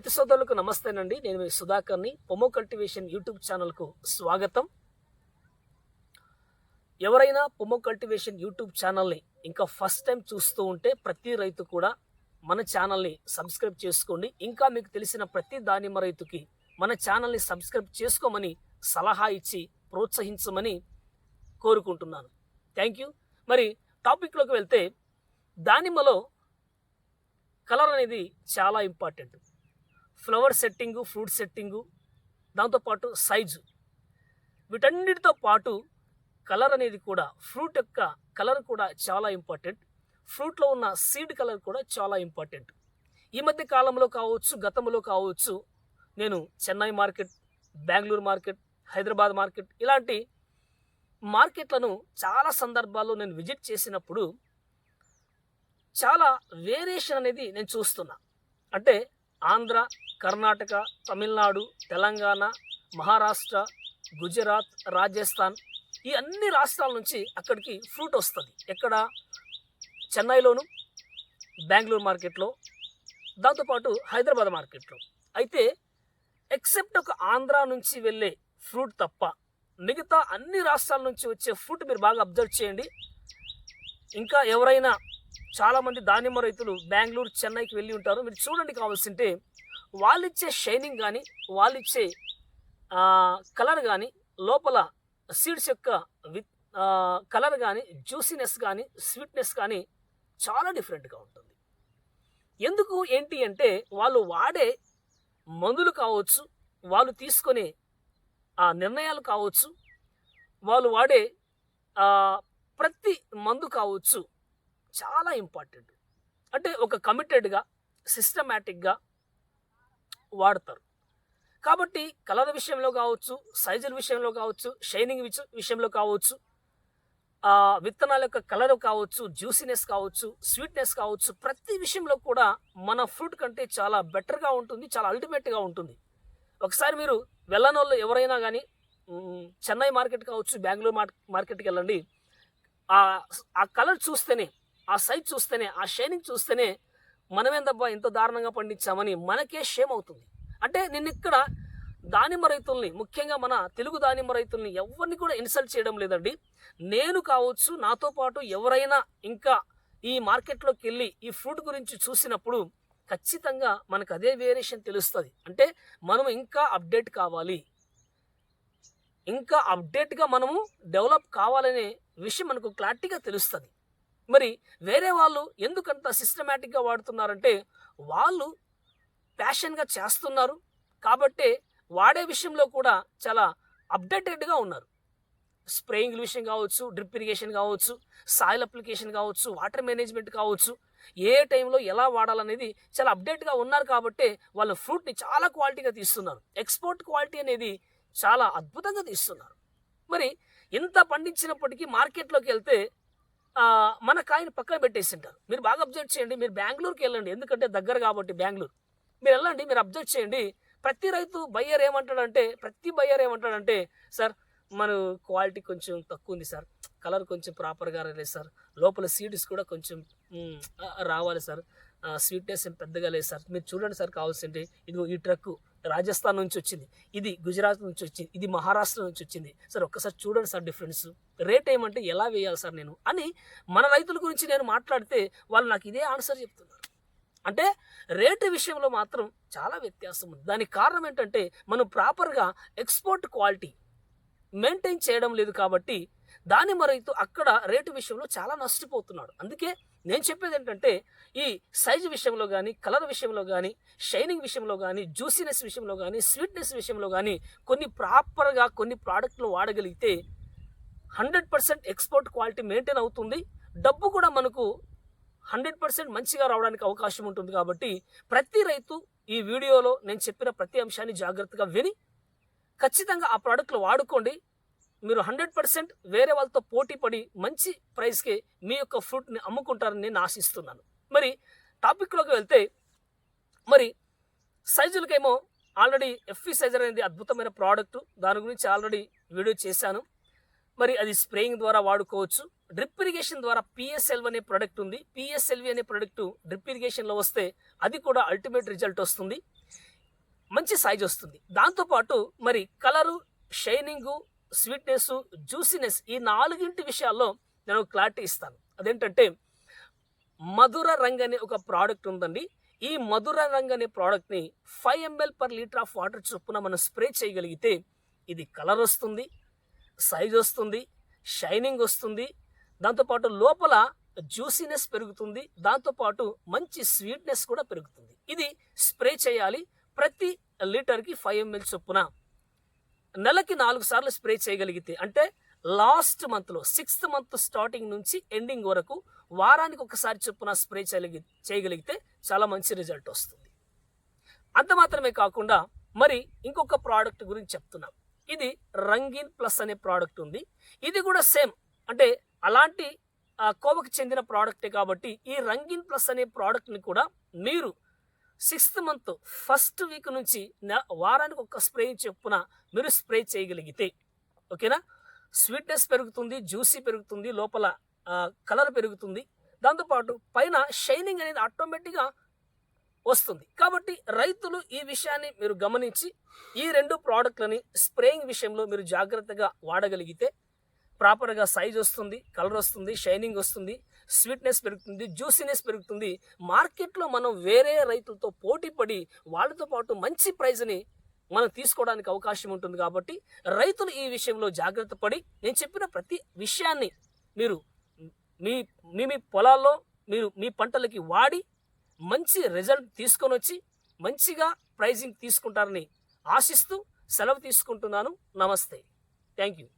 రైతు సోదరులకు నమస్తేనండి. నేను మీ సుధాకర్ని. పొమో కల్టివేషన్ యూట్యూబ్ ఛానల్కు స్వాగతం. ఎవరైనా పొమో కల్టివేషన్ యూట్యూబ్ ఛానల్ని ఇంకా ఫస్ట్ టైం చూస్తూ ఉంటే ప్రతి రైతు కూడా మన ఛానల్ని సబ్స్క్రైబ్ చేసుకోండి. ఇంకా మీకు తెలిసిన ప్రతి దానిమ్మ రైతుకి మన ఛానల్ని సబ్స్క్రైబ్ చేసుకోమని సలహా ఇచ్చి ప్రోత్సహించమని కోరుకుంటున్నాను. Thank you. మరి టాపిక్లోకి వెళ్తే దానిమ్మలో కలర్ అనేది చాలా important. Flower setting fruit setting దాంతోపాటు సైజు. వీటన్నిటితో పాటు కలర్ అనేది కూడా ఫ్రూట్ యొక్క కలర్ కూడా చాలా ఇంపార్టెంట్. ఫ్రూట్లో ఉన్న సీడ్ కలర్ కూడా చాలా ఇంపార్టెంట్. ఈ మధ్య కాలంలో కావచ్చు గతంలో కావచ్చు నేను Chennai market Bengaluru market Hyderabad market ఇలాంటి మార్కెట్లను చాలా సందర్భాల్లో నేను విజిట్ చేసినప్పుడు చాలా వేరియేషన్ అనేది నేను చూస్తున్నా. అంటే ఆంధ్ర కర్ణాటక తమిళనాడు తెలంగాణ మహారాష్ట్ర గుజరాత్ రాజస్థాన్ ఈ అన్ని రాష్ట్రాల నుంచి అక్కడికి ఫ్రూట్ వస్తుంది. ఎక్కడ? చెన్నైలోను బెంగళూరు మార్కెట్లో దాంతోపాటు హైదరాబాద్ మార్కెట్లో. అయితే ఎక్సెప్ట్ ఒక ఆంధ్ర నుంచి వెళ్ళే ఫ్రూట్ తప్ప మిగతా అన్ని రాష్ట్రాల నుంచి వచ్చే ఫ్రూట్ మీరు బాగా అబ్జర్వ్ చేయండి. ఇంకా ఎవరైనా చాలామంది దానిమ్మ రైతులు బెంగళూరు చెన్నైకి వెళ్ళి ఉంటారు. మీరు చూడండి కావాల్సింటే వాళ్ళు ఇచ్చే షైనింగ్ కానీ వాళ్ళు ఇచ్చే కలర్ కానీ లోపల సీడ్స్ యొక్క విత్ కలర్ కానీ జ్యూసీనెస్ కానీ స్వీట్నెస్ కానీ చాలా డిఫరెంట్గా ఉంటుంది. ఎందుకు ఏంటి అంటే వాళ్ళు వాడే మందులు కావచ్చు వాళ్ళు తీసుకునే ఆ నిర్ణయాలు కావచ్చు వాళ్ళు వాడే ప్రతి మందు కావచ్చు చాలా ఇంపార్టెంట్ అంటే ఒక కమిటెడ్గా సిస్టమేటిక్గా వాడతారు. కాబట్టి కలర్ విషయంలో కావచ్చు సైజుల విషయంలో కావచ్చు షైనింగ్ విచ- విషయంలో కావచ్చు విత్తనాల యొక్క కలర్ కావచ్చు జ్యూసీనెస్ కావచ్చు స్వీట్నెస్ కావచ్చు ప్రతి విషయంలో కూడా మన ఫ్రూట్ కంటే చాలా బెటర్గా ఉంటుంది చాలా అల్టిమేట్గా ఉంటుంది. ఒకసారి మీరు వెళ్ళనోళ్ళు ఎవరైనా కానీ చెన్నై మార్కెట్ కావచ్చు బెంగళూరు మార్కెట్కి వెళ్ళండి. ఆ కలర్ చూస్తేనే ఆ సైజ్ చూస్తేనే ఆ షైనింగ్ చూస్తేనే మనమేందబ్బా ఇంత దారుణంగా పండించామని మనకే షేమ్ అవుతుంది. అంటే నిన్నిక్కడ దానిమ్మ రైతుల్ని ముఖ్యంగా మన తెలుగు దానిమ్మ రైతుల్ని ఎవరిని కూడా ఇన్సల్ట్ చేయడం లేదండి. నేను కావచ్చు నాతో పాటు ఎవరైనా ఇంకా ఈ మార్కెట్లోకి వెళ్ళి ఈ ఫ్రూట్ గురించి చూసినప్పుడు ఖచ్చితంగా మనకు అదే వేరియేషన్ తెలుస్తుంది. అంటే మనం ఇంకా అప్డేట్ కావాలి. ఇంకా అప్డేట్గా మనము డెవలప్ కావాలనే విషయం మనకు క్లారిటీగా తెలుస్తుంది. మరి వేరే వాళ్ళు ఎందుకంత సిస్టమేటిక్గా వాడుతున్నారంటే వాళ్ళు ప్యాషన్గా చేస్తున్నారు కాబట్టే వాడే విషయంలో కూడా చాలా అప్డేటెడ్గా ఉన్నారు. స్ప్రేయింగ్ విషయం కావచ్చు డ్రిప్ ఇరిగేషన్ కావచ్చు సాయిల్ అప్లికేషన్ కావచ్చు వాటర్ మేనేజ్మెంట్ కావచ్చు ఏ టైంలో ఎలా వాడాలనేది చాలా అప్డేట్గా ఉన్నారు కాబట్టి వాళ్ళు ఫ్రూట్ని చాలా క్వాలిటీగా తీస్తున్నారు. ఎక్స్పోర్ట్ క్వాలిటీ అనేది చాలా అద్భుతంగా తీస్తున్నారు. మరి ఇంత పండించినప్పటికీ మార్కెట్లోకి వెళ్తే మన కాయని పక్కన పెట్టేసింటారు. మీరు బాగా అబ్జర్వ్ చేయండి మీరు బెంగళూరుకి వెళ్ళండి. ఎందుకంటే దగ్గర కాబట్టి బెంగళూరు. మీరు వెళ్ళండి మీరు అబ్జర్వ్ చేయండి. ప్రతి రైతు బయ్యర్ ఏమంటాడంటే ప్రతి బయ్యర్ ఏమంటాడంటే సార్ మన క్వాలిటీ కొంచెం తక్కువ ఉంది సార్. కలర్ కొంచెం ప్రాపర్గా రాలేదు సార్. లోపల సీడ్స్ కూడా కొంచెం రావాలి సార్. స్వీట్నెస్ ఏం పెద్దగా లేదు సార్. మీరు చూడండి సార్ కావాల్సింది. ఇదిగో ఈ ట్రక్ రాజస్థాన్ నుంచి వచ్చింది. ఇది గుజరాత్ నుంచి వచ్చింది. ఇది మహారాష్ట్ర నుంచి వచ్చింది. సార్ ఒక్కసారి చూడండి సార్ డిఫరెన్స్. రేట్ ఏమంటే ఎలా వేయాలి సార్ నేను? అని మన రైతుల గురించి నేను మాట్లాడితే వాళ్ళు నాకు ఇదే ఆన్సర్ చెప్తున్నారు. అంటే రేటు విషయంలో మాత్రం చాలా వ్యత్యాసం ఉంది. దానికి కారణం ఏంటంటే మనం ప్రాపర్గా ఎక్స్పోర్ట్ క్వాలిటీ మెయింటైన్ చేయడం లేదు కాబట్టి దాని రైతు అక్కడ రేటు విషయంలో చాలా నష్టపోతున్నాడు. అందుకే నేను చెప్పేది ఏంటంటే ఈ సైజు విషయంలో కానీ కలర్ విషయంలో కానీ షైనింగ్ విషయంలో కానీ జ్యూసీనెస్ విషయంలో కానీ స్వీట్నెస్ విషయంలో కానీ కొన్ని ప్రాపర్గా కొన్ని ప్రోడక్ట్లు వాడగలిగితే hundred percent export quality maintain అవుతుంది. డబ్బు కూడా మనకు హండ్రెడ్ పర్సెంట్ మంచిగా రావడానికి అవకాశం ఉంటుంది కాబట్టి ప్రతి రైతు ఈ వీడియోలో నేను చెప్పిన ప్రతి అంశాన్ని జాగ్రత్తగా విని ఖచ్చితంగా ఆ ప్రోడక్ట్లు వాడుకోండి. మీరు హండ్రెడ్ పర్సెంట్ వేరే వాళ్ళతో పోటీ పడి మంచి ప్రైస్కి మీ యొక్క ఫ్రూట్ని అమ్ముకుంటారని నేను ఆశిస్తున్నాను. మరి టాపిక్లోకి వెళ్తే మరి సైజులకేమో ఆల్రెడీ ఎఫ్ఈ సైజర్ అనేది అద్భుతమైన ప్రోడక్ట్ దాని గురించి ఆల్రెడీ వీడియో చేశాను. మరి అది స్ప్రేయింగ్ ద్వారా వాడుకోవచ్చు. డ్రిప్ ఇరిగేషన్ ద్వారా పిఎస్ఎల్వ్ అనే ప్రొడక్ట్ ఉంది. పిఎస్ఎల్వి అనే ప్రోడక్ట్ డ్రిప్ ఇరిగేషన్లో వస్తే అది కూడా అల్టిమేట్ రిజల్ట్ వస్తుంది. మంచి సైజ్ వస్తుంది. దాంతోపాటు మరి కలరు షైనింగు స్వీట్నెస్ జ్యూసినెస్ ఈ నాలుగింటి విషయాల్లో నేను క్లారిటీ ఇస్తాను. అదేంటంటే మధుర రంగ్ అనే ఒక ప్రోడక్ట్ ఉందండి. ఈ మధుర రంగ్ అనే ప్రోడక్ట్ని five ML per litre of water చొప్పున మనం స్ప్రే చేయగలిగితే ఇది కలర్ వస్తుంది సైజ్ వస్తుంది షైనింగ్ వస్తుంది. దాంతోపాటు లోపల జ్యూసీనెస్ పెరుగుతుంది. దాంతోపాటు మంచి స్వీట్నెస్ కూడా పెరుగుతుంది. ఇది స్ప్రే చేయాలి. ప్రతి లీటర్కి ఫైవ్ ఎంఎల్ చొప్పున నెలకి నాలుగు సార్లు స్ప్రే చేయగలిగితే అంటే లాస్ట్ మంత్లో సిక్స్త్ మంత్ స్టార్టింగ్ నుంచి ఎండింగ్ వరకు వారానికి ఒకసారి చొప్పున స్ప్రే చేయగలిగి చేయగలిగితే చాలా మంచి రిజల్ట్ వస్తుంది. అంత మాత్రమే కాకుండా మరి ఇంకొక ప్రోడక్ట్ గురించి చెప్తున్నాం. ఇది రంగీన్ ప్లస్ అనే ప్రోడక్ట్ ఉంది. ఇది కూడా సేమ్ అంటే అలాంటి కోవకు చెందిన ప్రోడక్టే కాబట్టి ఈ రంగీన్ ప్లస్ అనే ప్రోడక్ట్ని కూడా మీరు సిక్స్త్ మంత్ ఫస్ట్ వీక్ నుంచి వారానికి ఒక స్ప్రే చొప్పున మీరు స్ప్రే చేయగలిగితే ఓకేనా? స్వీట్నెస్ పెరుగుతుంది జ్యూసీ పెరుగుతుంది లోపల కలర్ పెరుగుతుంది. దాంతోపాటు పైన షైనింగ్ అనేది ఆటోమేటిక్గా వస్తుంది. కాబట్టి రైతులు ఈ విషయాన్ని మీరు గమనించి ఈ రెండు ప్రోడక్ట్లని స్ప్రేయింగ్ విషయంలో మీరు జాగ్రత్తగా వాడగలిగితే ప్రాపర్గా సైజ్ వస్తుంది కలర్ వస్తుంది షైనింగ్ వస్తుంది. స్వీట్నెస్ పెరుగుతుంది జ్యూసీనెస్ పెరుగుతుంది. మార్కెట్లో మనం వేరే రైతులతో పోటీ పడి వాళ్ళతో పాటు మంచి ప్రైజ్ని మనం తీసుకోవడానికి అవకాశం ఉంటుంది కాబట్టి రైతులు ఈ విషయంలో జాగ్రత్త పడి నేను చెప్పిన ప్రతి విషయాన్ని మీరు మీ మీ మీ పొలాల్లో మీరు మీ పంటలకి వాడి మంచి రిజల్ట్ తీసుకొని వచ్చి మంచిగా ప్రైజింగ్ తీసుకుంటారని ఆశిస్తూ సెలవు తీసుకుంటున్నాను. నమస్తే. Thank you.